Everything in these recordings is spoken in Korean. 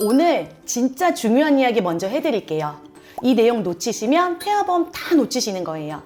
오늘 진짜 중요한 이야기 먼저 해드릴게요. 이 내용 놓치시면 폐하범 다 놓치시는 거예요.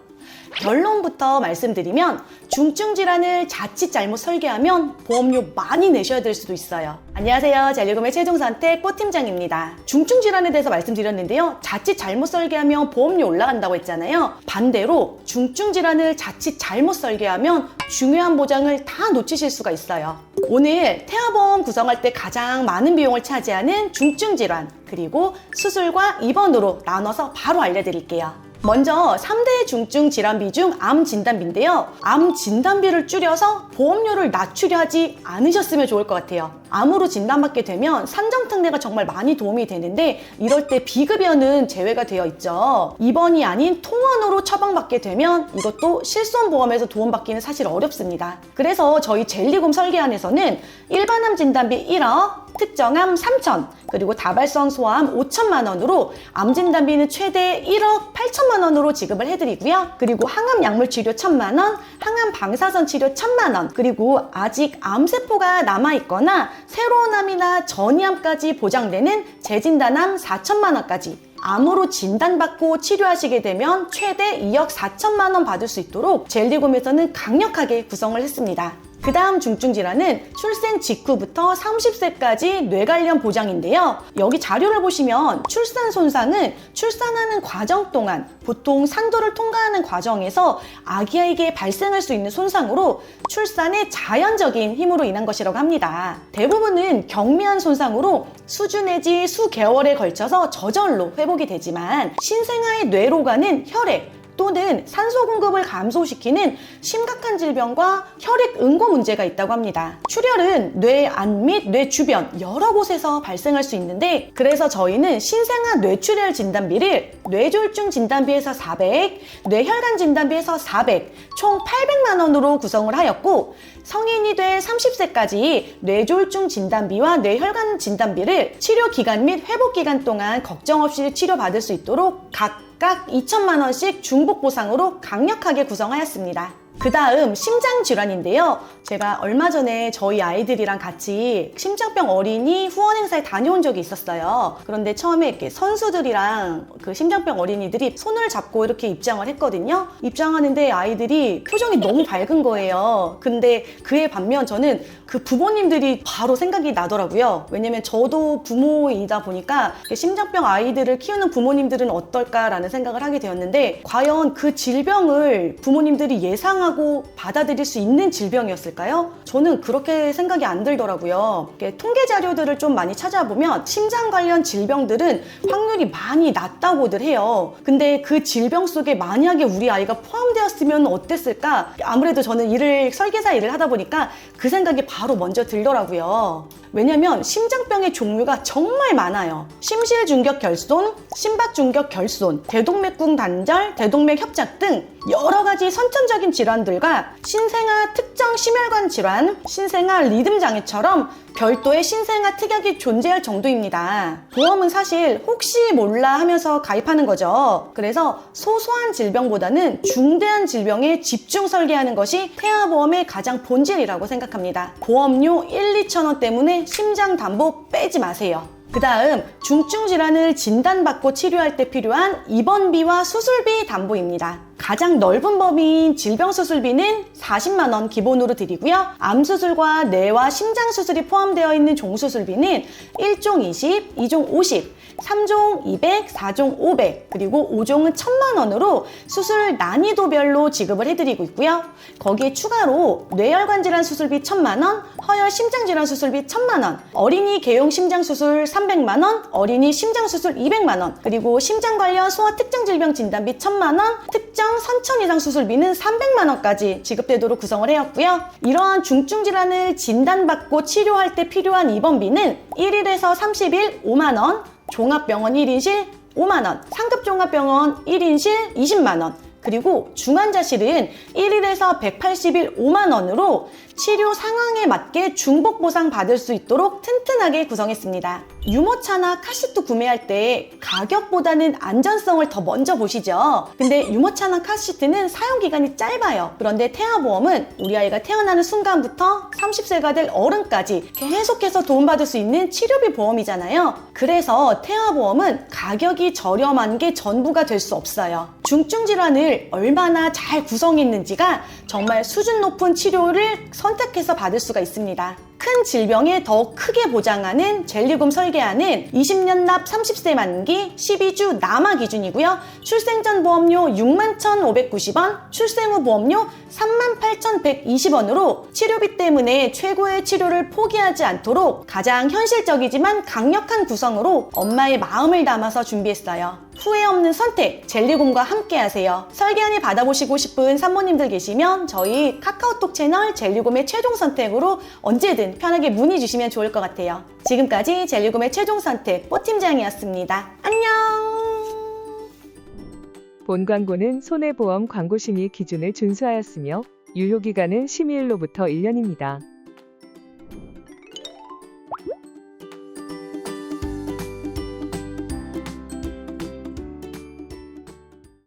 결론부터 말씀드리면 중증 질환을 자칫 잘못 설계하면 보험료 많이 내셔야 될 수도 있어요. 안녕하세요. 젤리금의 최종 선택 꼬팀장입니다. 중증 질환에 대해서 말씀드렸는데요. 자칫 잘못 설계하면 보험료 올라간다고 했잖아요. 반대로 중증 질환을 자칫 잘못 설계하면 중요한 보장을 다 놓치실 수가 있어요. 오늘 태아보험 구성할 때 가장 많은 비용을 차지하는 중증 질환 그리고 수술과 입원으로 나눠서 바로 알려드릴게요. 먼저 3대 중증 질환비 중 암 진단비인데요. 암 진단비를 줄여서 보험료를 낮추려 하지 않으셨으면 좋을 것 같아요. 암으로 진단받게 되면 산정 특례가 정말 많이 도움이 되는데 이럴 때 비급여는 제외가 되어 있죠. 입원이 아닌 통원으로 처방받게 되면 이것도 실손보험에서 도움받기는 사실 어렵습니다. 그래서 저희 젤리곰 설계안에서는 일반암 진단비 1억, 특정암 3천, 그리고 다발성 소아암 5천만 원으로 암 진단비는 최대 1억 8천만 원으로 지급을 해드리고요. 그리고 항암 약물 치료 1천만 원, 항암 방사선 치료 1천만 원, 그리고 아직 암세포가 남아 있거나 새로운 암이나 전이암까지 보장되는 재진단암 4천만 원까지 암으로 진단받고 치료하시게 되면 최대 2억 4천만 원 받을 수 있도록 젤리곰에서는 강력하게 구성을 했습니다. 그 다음 중증 질환은 출생 직후부터 30세까지 뇌 관련 보장인데요. 여기 자료를 보시면 출산 손상은 출산하는 과정 동안 보통 산도를 통과하는 과정에서 아기에게 발생할 수 있는 손상으로 출산의 자연적인 힘으로 인한 것이라고 합니다. 대부분은 경미한 손상으로 수주 내지 수개월에 걸쳐서 저절로 회복이 되지만 신생아의 뇌로 가는 혈액, 또는 산소 공급을 감소시키는 심각한 질병과 혈액 응고 문제가 있다고 합니다. 출혈은 뇌 안 및 뇌 주변 여러 곳에서 발생할 수 있는데 그래서 저희는 신생아 뇌출혈 진단비를 뇌졸중 진단비에서 400, 뇌혈관 진단비에서 400, 총 800만 원으로 구성을 하였고 성인이 돼 30세까지 뇌졸중 진단비와 뇌혈관 진단비를 치료 기간 및 회복 기간 동안 걱정 없이 치료받을 수 있도록 각 각 2천만 원씩 중복 보상으로 강력하게 구성하였습니다. 그 다음 심장 질환인데요. 제가 얼마 전에 저희 아이들이랑 같이 심장병 어린이 후원 행사에 다녀온 적이 있었어요. 그런데 처음에 이렇게 선수들이랑 그 심장병 어린이들이 손을 잡고 이렇게 입장을 했거든요. 입장하는데 아이들이 표정이 너무 밝은 거예요. 근데 그에 반면 저는 그 부모님들이 바로 생각이 나더라고요. 왜냐면 저도 부모이다 보니까 심장병 아이들을 키우는 부모님들은 어떨까라는 생각을 하게 되었는데 과연 그 질병을 부모님들이 예상하고 받아들일 수 있는 질병이었을까요? 저는 그렇게 생각이 안 들더라고요. 통계 자료들을 좀 많이 찾아보면 심장 관련 질병들은 확률이 많이 낮다고들 해요. 근데 그 질병 속에 만약에 우리 아이가 포함되었으면 어땠을까? 아무래도 저는 일을 설계사 일을 하다 보니까 그 생각이 바로 먼저 들더라고요. 왜냐면 심장병의 종류가 정말 많아요. 심실중격 결손, 심박중격 결손, 대동맥궁 단절, 대동맥 협작 등 여러 가지 선천적인 질환들과 신생아 특정 심혈관 질환, 신생아 리듬 장애처럼 별도의 신생아 특약이 존재할 정도입니다. 보험은 사실 혹시 몰라 하면서 가입하는 거죠. 그래서 소소한 질병보다는 중대한 질병에 집중 설계하는 것이 태아보험의 가장 본질이라고 생각합니다. 보험료 1, 2천 원 때문에 심장 담보 빼지 마세요. 그 다음 중증 질환을 진단받고 치료할 때 필요한 입원비와 수술비 담보입니다. 가장 넓은 범위인 질병수술비는 40만 원 기본으로 드리고요. 암수술과 뇌와 심장 수술이 포함되어 있는 종수술비는 1종 20, 2종 50, 3종 200, 4종 500, 그리고 5종은 1000만 원으로 수술 난이도별로 지급을 해드리고 있고요. 거기에 추가로 뇌혈관 질환 수술비 1000만 원, 허혈 심장 질환 수술비 1000만 원, 어린이 개용 심장 수술 300만 원, 어린이 심장 수술 200만 원, 그리고 심장 관련 소아 특정 질병 진단 비 1000만 원, 특정 선천 이상 수술비는 300만 원까지 지급되도록 구성을 해왔고요. 이러한 중증 질환을 진단받고 치료할 때 필요한 입원비는 1일에서 30일 5만 원, 종합병원 1인실 5만 원, 상급 종합병원 1인실 20만 원, 그리고 중환자실은 1일에서 180일 5만 원으로 치료 상황에 맞게 중복 보상 받을 수 있도록 튼튼하게 구성했습니다. 유모차나 카시트 구매할 때 가격보다는 안전성을 더 먼저 보시죠. 근데 유모차나 카시트는 사용 기간이 짧아요. 그런데 태아보험은 우리 아이가 태어나는 순간부터 30세가 될 어른까지 계속해서 도움받을 수 있는 치료비 보험이잖아요. 그래서 태아보험은 가격이 저렴한 게 전부가 될 수 없어요. 중증 질환을 얼마나 잘 구성했는지가 정말 수준 높은 치료를 선택해서 받을 수가 있습니다. 큰 질병에 더 크게 보장하는 젤리곰 설계하는 20년 납 30세 만기 12주 남아 기준이고요. 출생 전 보험료 61,590원, 출생 후 보험료 38,120원으로 치료비 때문에 최고의 치료를 포기하지 않도록 가장 현실적이지만 강력한 구성으로 엄마의 마음을 담아서 준비했어요. 후회 없는 선택, 젤리곰과 함께 하세요. 설계안이 받아보시고 싶은 산모님들 계시면 저희 카카오톡 채널 젤리곰의 최종 선택으로 언제든 편하게 문의 주시면 좋을 것 같아요. 지금까지 젤리곰의 최종 선택 뽀팀장이었습니다. 안녕! 본 광고는 손해보험 광고심의 기준을 준수하였으며 유효기간은 심의일로부터 1년입니다.